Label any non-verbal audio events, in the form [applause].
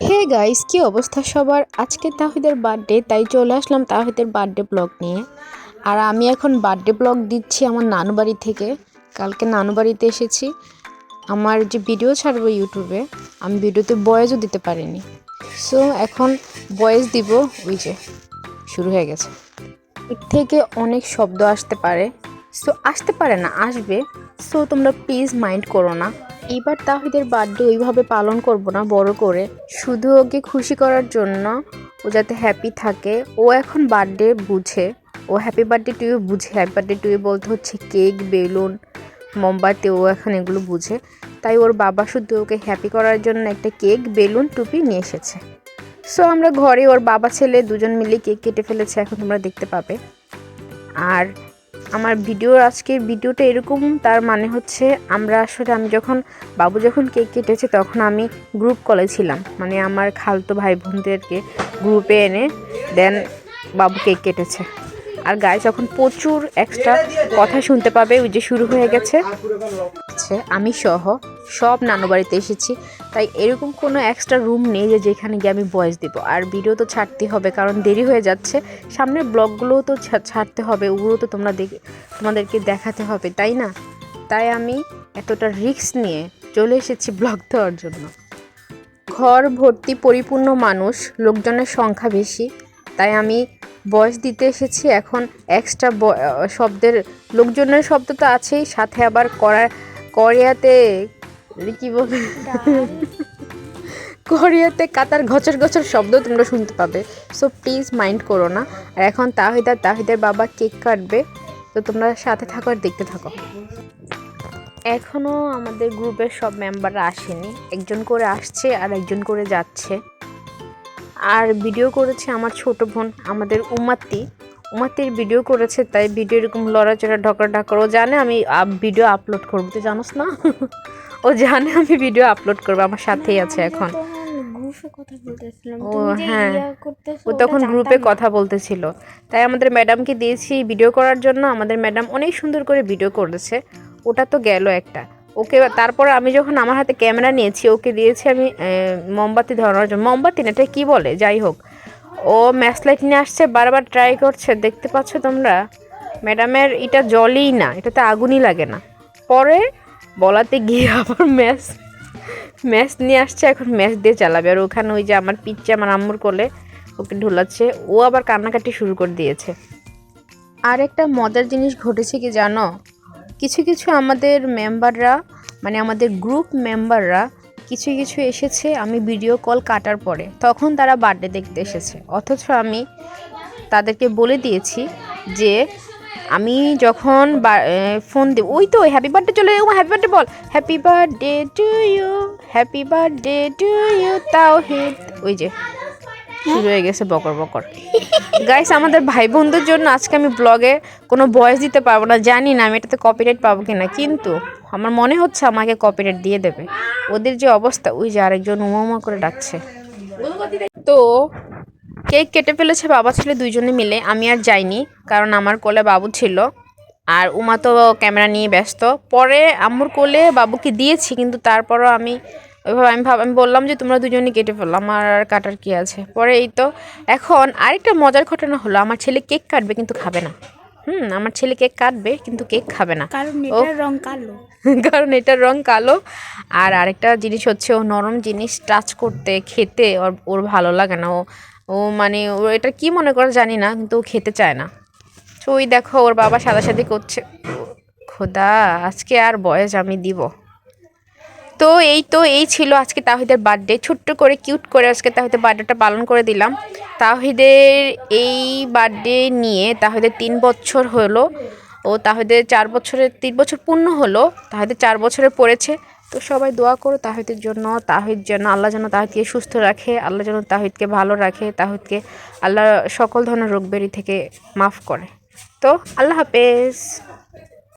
Hey guys কি অবস্থা সবার? আজকে তাহিদের বার্থডে তাই চলে আসলাম তাহিদের বার্থডে ব্লগ নিয়ে। আর আমি এখন বার্থডে ব্লগ দিচ্ছি আমার নানু বাড়ি থেকে। কালকে নানু বাড়িতে এসেছি। আমার যে ভিডিও ছাড়বো ইউটিউবে আমি ভিডিওতে বয়েসও দিতে পারিনি। সো এখন বয়েস দিব, ওই যে, শুরু হয়ে গেছে। এর থেকে অনেক শব্দ আসতে পারে। সো আসতে পারে না, আসবে। সো তোমরা প্লিজ মাইন্ড করো না। এবার তাহিদের বার্থডে ওইভাবে পালন করব না, বড় করে। শুধু ওকে খুশি করার জন্য ও যাতে হ্যাপি থাকে। ও এখন বার্থডে বুঝে। ও হ্যাপি বার্থডে টু ইউ বুঝে। হ্যাপি বার্থডে টু ইউ বলতে হচ্ছে কেক, বেলুন, মোমবাতি, ও এখন এগুলো বুঝে। তাই ওর বাবা শুধু ওকে হ্যাপি করার জন্য একটা কেক, বেলুন, টুপি নিয়ে এসেছে। সো আমরা ঘরে ওর বাবা, ছেলে দুজন মিলে কেক কেটে ফেলেছে, এখন তোমরা দেখতে পাবে। আর আমার ভিডিওর আজকের ভিডিওটা এরকম, তার মানে হচ্ছে আমরা আসলে, আমি যখন, বাবু যখন কেক কেটেছে, তখন আমি গ্রুপ কলে ছিলাম। মানে আমার খালতো ভাই বোনদেরকে গ্রুপে এনে দেন বাবু কেক কেটেছে। আর গায়ে যখন প্রচুর এক্সট্রা কথা শুনতে পাবে, ওই যে শুরু হয়ে গেছে, আমি সহ সব নানু বাড়িতে এসেছি। তাই এরকম কোনো এক্সট্রা রুম নেই যে যেখানে গিয়ে আমি ভয়েস দিব। আর ভিডিও তো ছাড়তে হবে, কারণ দেরি হয়ে যাচ্ছে। সামনের ব্লগগুলোও তো ছাড়তে হবে, ওগুলো তো তোমরা দেখে তোমাদেরকে দেখাতে হবে, তাই না? তাই আমি এতটা রিস্ক নিয়ে চলে এসেছি ব্লগ দেওয়ার জন্য। ঘর ভর্তি পরিপূর্ণ মানুষ, লোকজনের সংখ্যা বেশি। তাই আমি বয়স দিতে এসেছি, এখন এক্সট্রা শব্দের লোকজনের শব্দ তো আছেই, সাথে আবার করা কোরিয়াতে কি বলে [laughs] কোরিয়াতে কাতার ঘচর ঘচর শব্দ তোমরা শুনতে পাবে। সো প্লিজ মাইন্ড করো না। আর এখন তাহিদ তাহিদের বাবা কেক কাটবে। তো তোমরা সাথে থাকো আর দেখতে থাকো। এখনও আমাদের গ্রুপের সব মেম্বাররা আসেনি। একজন করে আসছে আর একজন করে যাচ্ছে। আর ভিডিও করেছে আমার ছোট বোন, আমাদের উমাত্তি। উমাত্তির ভিডিও করেছে তাই ভিডিও এরকম লড়াচড়া ঢকর ঢাকর ও জানে আমি ভিডিও আপলোড করব। তুই জানোস না? [laughs] ও জানে আমি ভিডিও আপলোড করব আমার সাথেই আছে এখন। ও, হ্যাঁ। ও তখন গ্রুপে কথা বলতেছিল। তাই আমাদের ম্যাডামকে দিয়েছি ভিডিও করার জন্য। আমাদের ম্যাডাম অনেক সুন্দর করে ভিডিও করেছে। ওটা তো গেল একটা। ওকে তারপর আমি যখন আমার হাতে ক্যামেরা নিয়েছি ওকে দিয়েছি আমি মোমবাতি ধরানোর জন্য। মোমবাতি না এটা কী বলে? যাই হোক। ও ম্যাচ লাইট নিয়ে আসছে, বারবার ট্রাই করছে। দেখতে পাচ্ছ তোমরা? ম্যাডামের এটা জলই না, এটাতে আগুনই লাগে না। পরে বলাতে গিয়ে আবার ম্যাচ ম্যাচ নিয়ে আসছে, এখন ম্যাচ দিয়ে চালাবে। আর ওখানে ওই যে আমার পিচ্ছে আমার আম্মুর কোলে ওকে ঢোলাচ্ছে, ও আবার কান্নাকাটি শুরু করে দিয়েছে। আর একটা মজার জিনিস ঘটেছে কি জানো? কিছু কিছু আমাদের মেম্বাররা মানে আমাদের গ্রুপ মেম্বাররা কিছু কিছু এসেছে, আমি ভিডিও কল কাটার পরে। তখন তারা বার্থডে দেখতে এসেছে। অথচ আমি তাদেরকে বলে দিয়েছি যে, আমি যখন ফোন দেব, ওই তো হ্যাপি বার্থডে চলে ও happy birthday ball. Happy birthday to you happy birthday to you তাও হিট ওই যে শুরু হয়ে গেছে বকর বকর। গাইস আমাদের ভাই বোনদের জন্য আজকে আমি ব্লগে কোনো ভয়েস দিতে পারব না। জানি না আমি এটাতে কপিরাইট পাবো কিনা, কিন্তু আমার মনে হচ্ছে আমাকে কপিরাইট দিয়ে দেবে। ওদের যে অবস্থা, ওই যে আরেকজন উমা করে ডাকছে। তো কেক কেটে ফেলেছে বাবা ছেলে দুইজনে মিলে, আমি আর যাইনি, কারণ আমার কোলে বাবু ছিল। আর উমা তো ক্যামেরা নিয়ে ব্যস্ত। পরে আম্মুর কোলে বাবুকে দিয়েছি, কিন্তু তারপরও আমি ওইভাবে আমি ভাব আমি বললাম যে তোমরা দুজনই কেটে ফেলল আমার আর কাটার কি আছে? পরে এই তো এখন আরেকটা মজার ঘটনা হলো আমার ছেলে কেক কাটবে কিন্তু খাবে না। হুম আমার ছেলে কেক কাটবে কিন্তু কেক খাবে না। কারণ এটার রং কালো। [laughs] কারণ এটার রং কালো। আর আরেকটা জিনিস হচ্ছে ও নরম জিনিস টাচ করতে খেতে ওর ওর ভালো লাগে না। ও ও মানে ও এটা কি মনে করে জানি না কিন্তু ও খেতে চায় না। তো ওই দেখো ওর বাবা সাদাসাদি করছে। খোদা আজকে আর বয়স আমি দিব। তো এই তো এই ছিল আজকে তাহিদের বার্থডে ছোট্ট করে কিউট করে আজকে তাহিদের বার্থডেটা পালন করে দিলাম। তাহিদের এই বার্থডে নিয়ে তাহিদের তিন বছর হলো। ও তাহিদের চার বছরের, তিন বছর পূর্ণ হলো। তাহিদের চার বছরে পড়েছে। তো সবাই দোয়া করো তাহিদের জন্য। তাহিদ যেন, আল্লাহ যেন তাহিদকে সুস্থ রাখে। আল্লাহ যেন তাহিদকে ভালো রাখে। তাহিদকে আল্লাহ সকল ধরনের রোগ বেরি থেকে মাফ করে। তো আল্লাহ হাফেজ।